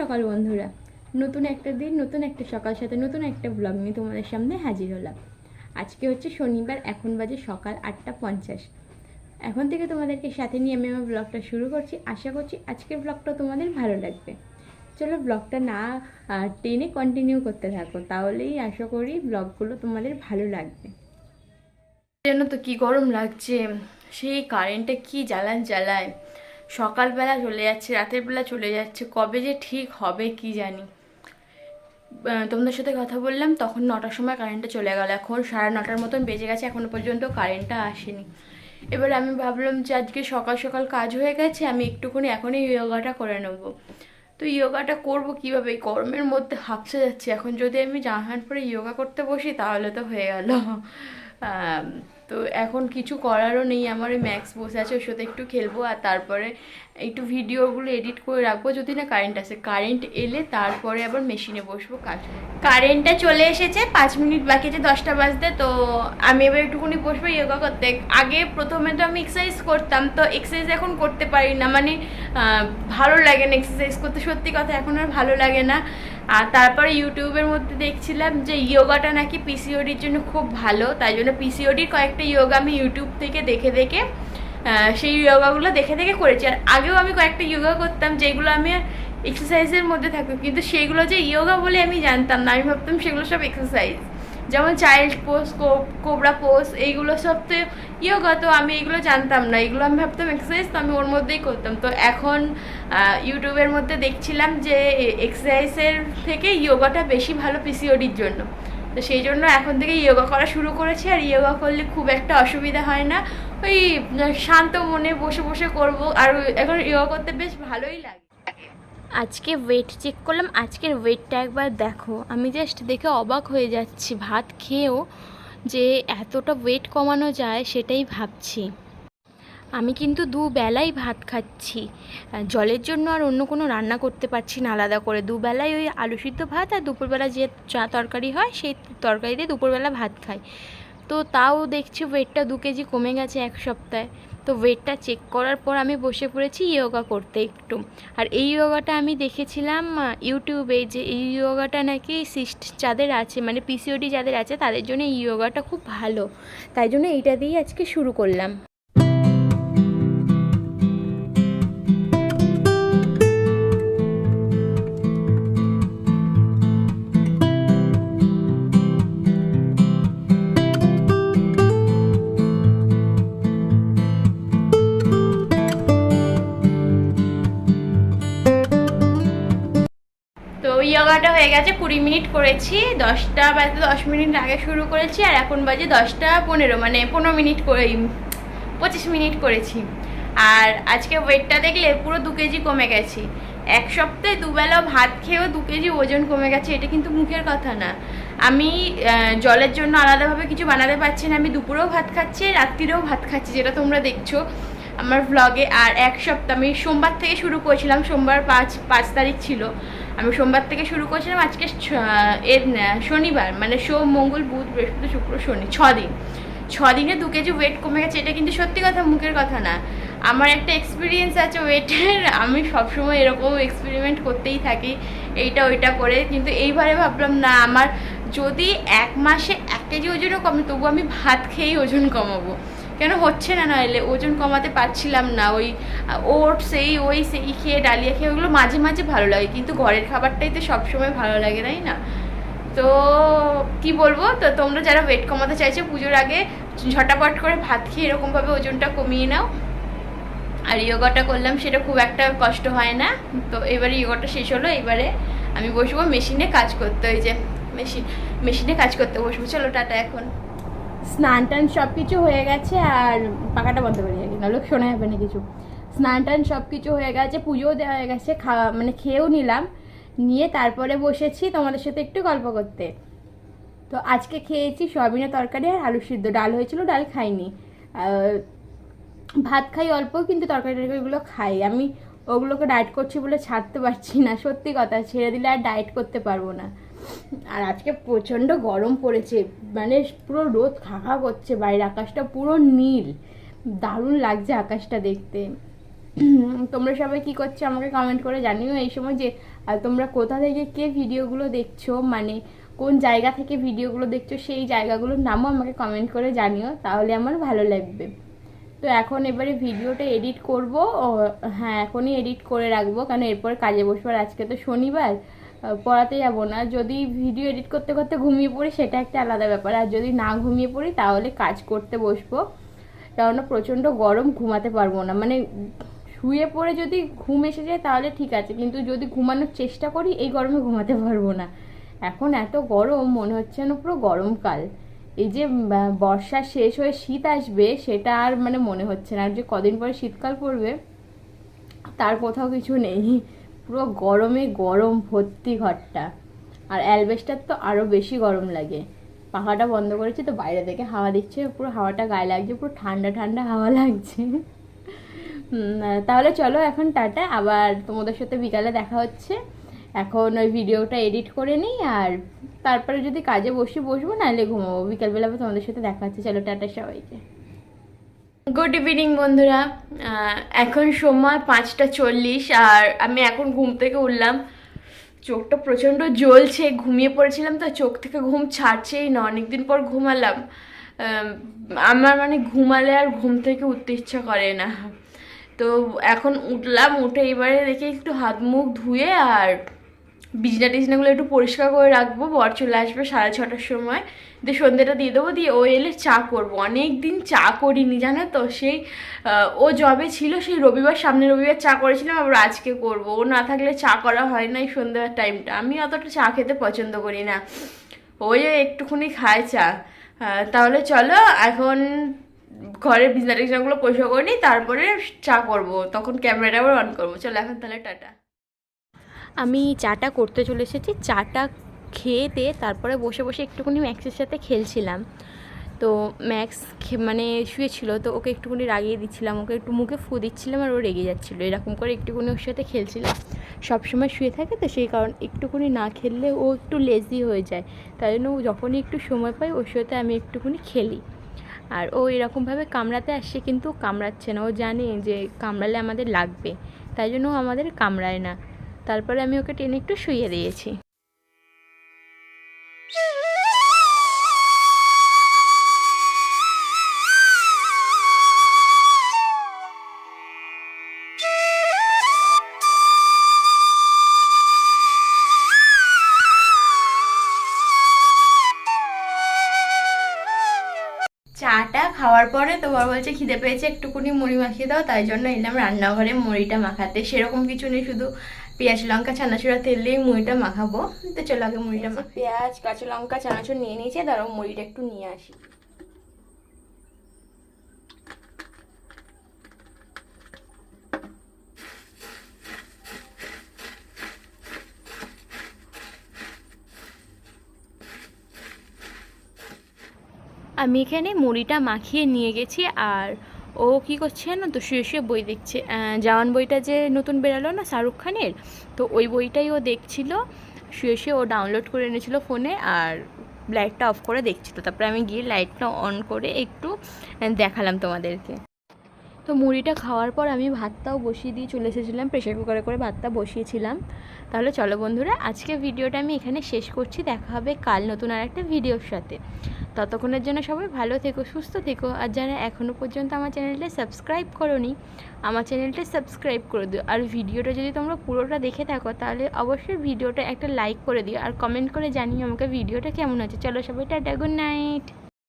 সকাল, বন্ধুরা। নতুন একটা দিন, নতুন একটা সকাল সাথে নতুন একটা ব্লগ নিয়ে তোমাদের সামনে হাজির হলাম। আজকে হচ্ছে শনিবার, এখন বাজে সকাল আটটা পঞ্চাশ। এখন থেকে তোমাদেরকে সাথে নিয়ে আমি আমার ব্লগটা শুরু করছি। আশা করছি আজকের ব্লগটা তোমাদের ভালো লাগবে। চলো ব্লগটা না টেনে কন্টিনিউ করতে থাকো। তাহলেই আশা করি ব্লগগুলো তোমাদের ভালো লাগবে। যেন তো কি গরম লাগছে? সেই কারেন্টে কি জ্বালান জ্বালায়? সকালবেলা চলে যাচ্ছে, রাতের বেলা চলে যাচ্ছে, কবে যে ঠিক হবে কি জানি। তোমাদের সাথে কথা বললাম, তখন নটার সময় কারেন্টটা চলে গেল। এখন সাড়ে নটার মতন বেজে গেছে এখনও পর্যন্ত কারেন্টটা আসেনি। এবার আমি ভাবলাম যে আজকে সকাল সকাল কাজ হয়ে গেছে, আমি একটুখানি এখনই ইয়োগাটা করে নেব। তো ইয়োগাটা করব কীভাবে? এই গরমের মধ্যে হাঁপসে যাচ্ছে। এখন যদি আমি প্যান্ট পরে ইয়োগা করতে বসি, তাহলে তো হয়ে গেল। তো এখন কিছু করারও নেই, আমার ওই ম্যাক্স বসে আছে, ওর সাথে একটু খেলব আর তারপরে একটু ভিডিওগুলো এডিট করে রাখব যদি না কারেন্ট আসে। কারেন্ট এলে তারপরে আবার মেশিনে বসবো কাজ কারেন্টটা চলে এসেছে, পাঁচ মিনিট বাকি আছে, দশটা বাজতে, তো আমি এবার একটুখানি বসবো ইয়োগা করতে। আগে প্রথমে তো আমি এক্সারসাইজ করতাম, তো এক্সারসাইজ এখন করতে পারি না মানে ভালো লাগে না এক্সারসাইজ করতে। সত্যি কথা, এখন আর ভালো লাগে না। আর তারপরে ইউটিউবের মধ্যে দেখছিলাম যে ইয়োগাটা নাকি পিসিওডির জন্য খুব ভালো, তাই জন্য পিসিওডির কয়েকটা ইয়োগা আমি ইউটিউব থেকে দেখে দেখে সেই ইয়োগাগুলো দেখে দেখে করেছি। আর আগেও আমি কয়েকটা ইয়োগা করতাম যেগুলো আমি এক্সারসাইজের মধ্যে থাকতাম, কিন্তু সেগুলো যে ইয়োগা বলে আমি জানতাম না, আমি ভাবতাম সেগুলো সব এক্সারসাইজ যেমন চাইল্ড পোজ কোবরা পোজ এইগুলো সব তো ইয়োগা তো আমি এগুলো জানতাম না। এগুলো আমি ভাবতাম এক্সারসাইজ তো আমি ওর মধ্যেই করতাম। তো এখন ইউটিউবের মধ্যে দেখছিলাম যে এক্সারসাইজের থেকে ইয়োগাটা বেশি ভালো পিসিওডির জন্য। তো সেই জন্য এখন থেকে ইয়োগা করা শুরু করেছি, আর ইয়োগা করলে খুব একটা অসুবিধা হয় না। ওই, শান্ত মনে বসে বসে করব, আর এখন ইয়োগা করতে বেশ ভালোই লাগে। আজকে ওয়েট চেক করলাম, আজকের ওয়েটটা একবার দেখো। আমি জাস্ট দেখে অবাক হয়ে যাচ্ছি, ভাত খেয়েও যে এতটা ওয়েট কমানো যায় সেটাই ভাবছি। আমি কিন্তু দুবেলাই ভাত খাচ্ছি। জলের জন্য আর অন্য কোনো রান্না করতে পারছি না আলাদা করে। দুবেলাই ওই আলু সিদ্ধ ভাত আর দুপুরবেলা যে চা তরকারি হয়, সেই তরকারি দিয়ে দুপুরবেলা ভাত খাই। তো তাও দেখছি ওয়েটটা দু কেজি কমে গেছে এক সপ্তাহে। তো ওয়েটটা চেক করার পর আমি বসে পড়েছি ইয়োগা করতে একটু। আর এই ইয়োগাটা আমি দেখেছিলাম ইউটিউবে যে এই ইয়োগাটা নাকি সিস্ট যাদের আছে মানে পিসিওডি যাদের আছে, তাদের জন্য এই ইয়োগাটা খুব ভালো। তাই জন্য এইটা দিয়েই আজকে শুরু করলাম। ইয়োগাটা হয়ে গেছে, কুড়ি মিনিট করেছি, দশটা বাজতে দশ মিনিট আগে শুরু করেছি, আর এখন বাজে দশটা পনেরো মানে পনেরো মিনিট করে পঁচিশ মিনিট করেছি। আর আজকে ওয়েটটা দেখলে পুরো দু কেজি কমে গেছি। এক সপ্তাহে দুবেলা ভাত খেয়েও দু কেজি ওজন কমে গেছে, এটা কিন্তু মুখের কথা না। আমি জলের জন্য আলাদাভাবে কিছু বানাতে পারছি না, আমি দুপুরেও ভাত খাচ্ছি, রাত্রিরেও ভাত খাচ্ছি, যেটা তোমরা দেখছ আমার ভ্লগে আর এক সপ্তাহ, আমি সোমবার থেকে শুরু করেছিলাম, সোমবার পাঁচ পাঁচ তারিখ ছিল। আমি সোমবার থেকে শুরু করেছিলাম, আজকে এর শনিবার মানে সোম, মঙ্গল, বুধ, বৃহস্পতি, শুক্র, শনি, ছ দিন। ছ দিনে দু কেজি ওয়েট কমে গেছে, এটা কিন্তু সত্যি কথা, মুখের কথা না। আমার একটা এক্সপিরিয়েন্স আছে ওয়েটের আমি সবসময় এরকম এক্সপেরিমেন্ট করতেই থাকি, এইটা, ওইটা করে, কিন্তু এইবারে ভাবলাম, না, আমার যদি এক মাসে এক কেজি ওজনও কমে, তবু আমি ভাত খেয়েই ওজন কমাবো। কেন হচ্ছে না নইলে ওজন কমাতে পারছিলাম না। ওই ওট সেই ওই, সেই খেয়ে, ডালিয়া খেয়ে ওগুলো মাঝে মাঝে ভালো লাগে। কিন্তু ঘরের খাবারটাই তো সবসময় ভালো লাগে, তাই না? তো কি বলব? তো তোমরা যারা ওয়েট কমাতে চাইছো, পুজোর আগে ঝটাপট করে ভাত খেয়ে এরকমভাবে ওজনটা কমিয়ে নাও। আর ইয়োগাটা করলাম, সেটা খুব একটা কষ্ট হয় না। তো এবারে ইয়োগাটা শেষ হলো, এবারে আমি বসবো মেশিনে কাজ করতে, ওই যে মেশিন, মেশিনে কাজ করতে বসবো। চলো, টাটা এখন। স্নান টান সব কিছু হয়ে গেছে আর পাখাটা বন্ধ করে যাবে নাহলে শোনা যাবে না কিছু। স্নান টান সব কিছু হয়ে গেছে, পুজোও দেওয়া হয়ে গেছে, খাওয়া মানে খেয়েও নিলাম। নিয়ে তারপরে বসেছি তোমাদের সাথে একটু গল্প করতে। তো আজকে খেয়েছি সয়াবিনের তরকারি আর আলু সিদ্ধ। ডাল হয়েছিল, ডাল খাইনি। ভাত খাই অল্প, কিন্তু তরকারি টরকারিগুলো খাই। আমি ওগুলোকে ডায়েট করছি বলে ছাড়তে পারছি না। সত্যি কথা, ছেড়ে দিলে আর ডায়েট করতে পারব না। আর আজকে প্রচণ্ড গরম পড়েছে মানে পুরো রোদ খাখা করছে, বাইরে আকাশটা পুরো নীল। দারুণ লাগছে আকাশটা দেখতে। তোমরা সবাই কি করছ আমাকে কমেন্ট করে জানিও এই সময় যে আর তোমরা কোথা থেকে কে ভিডিওগুলো দেখছ মানে কোন জায়গা থেকে ভিডিওগুলো দেখছ, সেই জায়গাগুলোর নামও আমাকে কমেন্ট করে জানিও, তাহলে আমার ভালো লাগবে। তো এখন এবারে ভিডিওটা এডিট করব হ্যাঁ এখনই এডিট করে রাখব, কারণ এরপর কাজে বসবার আজকে তো শনিবার পড়াতে যাব না। যদি ভিডিও এডিট করতে করতে ঘুমিয়ে পড়ি, সেটা একটা আলাদা ব্যাপার। আর যদি না ঘুমিয়ে পড়ি, তাহলে কাজ করতে বসবো। কেননা প্রচণ্ড গরম, ঘুমাতে পারব না। মানে শুয়ে পড়ে যদি ঘুম এসে যায়, তাহলে ঠিক আছে। কিন্তু যদি ঘুমানোর চেষ্টা করি, এই গরমে ঘুমাতে পারব না। এখন এত গরম, মনে হচ্ছে না পুরো গরমকাল। এই যে বর্ষা শেষ হয়ে শীত আসবে, সেটা আর মানে মনে হচ্ছে না। আর যে কদিন পরে শীতকাল পড়বে, তার কোথাও কিছু নেই। পুরো গরমে গরম ভর্তি ঘরটা। আর অ্যালবেস্টার তো আরও বেশি গরম লাগে। পাখাটা বন্ধ করেছি তো বাইরে থেকে হাওয়া দিচ্ছে, পুরো হাওয়াটা গায়ে লাগছে, পুরো ঠান্ডা ঠান্ডা হাওয়া লাগছে। তাহলে চলো এখন টাটা, আবার তোমাদের সাথে বিকালে দেখা হচ্ছে। এখন ওই ভিডিওটা এডিট করে নিই, আর তারপরে যদি কাজে বসে বসবো, নাহলে ঘুমাবো। বিকালবেলা তোমাদের সাথে দেখা হচ্ছে। চলো টাটা সবাইকে। গুড ইভিনিং বন্ধুরা। এখন সময় পাঁচটা চল্লিশ, আর আমি এখন ঘুম থেকে উঠলাম। চোখটা প্রচণ্ড জ্বলছে, ঘুমিয়ে পড়েছিলাম, তো চোখ থেকে ঘুম ছাড়ছেই না, অনেকদিন পর ঘুমালাম। আমার মানে ঘুমালে আর ঘুম থেকে উঠতে ইচ্ছা করে না। তো এখন উঠলাম, উঠে এবারে দেখি একটু হাত মুখ ধুয়ে আর বিছনা টিছনাগুলো একটু পরিষ্কার করে রাখব, বর চলে আসবে সাড়ে ছটার সময়। দিয়ে সন্ধ্যেটা দিয়ে দেবো, দিয়ে ও এলে চা করব। অনেক দিন চা করিনি, জানো তো? সেই ও জবে ছিল, সেই রবিবার, সামনে রবিবার চা করেছিলাম, আবার আজকে করব। ও না থাকলে চা করা হয় না এই সন্ধ্যার টাইমটা আমি অতটা চা খেতে পছন্দ করি না। ওই একটুখানি খায় চা। তাহলে চলো, এখন ঘরের বিছনা টিছনাগুলো পরিষ্কার করে নিই, তারপরে চা করব। তখন ক্যামেরাটা আবার অন করব। চলো, এখন তাহলে টাটা। আমি চাটা করতে চলে এসেছি। চাটা খেয়ে দিয়ে তারপরে বসে বসে একটুখানি ম্যাক্সের সাথে খেলছিলাম। তো ম্যাক্স মানে শুয়েছিল, তো ওকে একটুখানি রাগিয়ে দিচ্ছিলাম, ওকে একটু মুখে ফু দিচ্ছিলাম আর ও রেগে যাচ্ছিল। এরকম করে একটুখানি ওর সাথে খেলছিলাম। সবসময় শুয়ে থাকে তো সেই কারণ একটুখানি না খেললে ও একটু লেজি হয়ে যায়। তাই জন্য ও যখনই একটু সময় পাই ওর সাথে আমি একটুখানি খেলি। আর ও এরকমভাবে কামড়াতে আসছে কিন্তু কামড়াচ্ছে না। ও জানে যে কামড়ালে আমাদের লাগবে। তাই জন্য আমাদের কামড়ায় না। তারপরে আমি ওকে টেনে একটু শুইয়ে দিয়েছি। খাওয়ার পরে তোমার বলছে খিদে পেয়েছে একটুকুনি মুড়ি মাখিয়ে দাও তাই জন্য এলাম রান্নাঘরে মুড়িটা মাখাতে। সেরকম কিছু নেই শুধু পেঁয়াজ লঙ্কা চানাচুরা তেল দিয়ে মুড়িটা মাখাবো। তো চলো আগে মুড়িটা পেঁয়াজ কাঁচা লঙ্কা চানাচুর নিয়ে নিয়েছে তারপর মুড়িটা একটু নিয়ে আসি। আমি এখানে মুড়িটা মাখিয়ে নিয়ে গেছি আর ও কি করছে না তো শুয়ে শুয়ে বই দেখছে। জাওয়ান বইটা যে নতুন বেরালো না শাহরুখ খানের? তো ওই বইটাই ও দেখছিল, শুয়ে শুয়ে ও ডাউনলোড করে এনেছিল ফোনে আর লাইটটা অফ করে দেখছিল। তারপরে আমি গিয়ে লাইটটা অন করে একটু দেখালাম তোমাদেরকে। তো মুড়িটা খাওয়ার পর আমি ভাতটাও বসিয়ে দিয়ে চলে এসেছিলাম প্রেশার কুকারে করে ভাতটা বসিয়েছিলাম। তাহলে চলো বন্ধুরা, আজকে ভিডিওটা আমি এখানে শেষ করছি, দেখা হবে কাল নতুন আর একটা ভিডিওর সাথে। ততক্ষণের জন্য সবাই ভালো থেকো, সুস্থ থেকো, আর যারা এখনও পর্যন্ত আমার চ্যানেলটা সাবস্ক্রাইব করোনি, আমার চ্যানেলটা সাবস্ক্রাইব করে দিও। আর ভিডিওটা যদি তোমরা পুরোটা দেখে থাকো, তাহলে অবশ্যই ভিডিওটা একটা লাইক করে দিও, আর কমেন্ট করে জানিও আমাকে ভিডিওটা কেমন আছে চলো সবাই টাটা গুড নাইট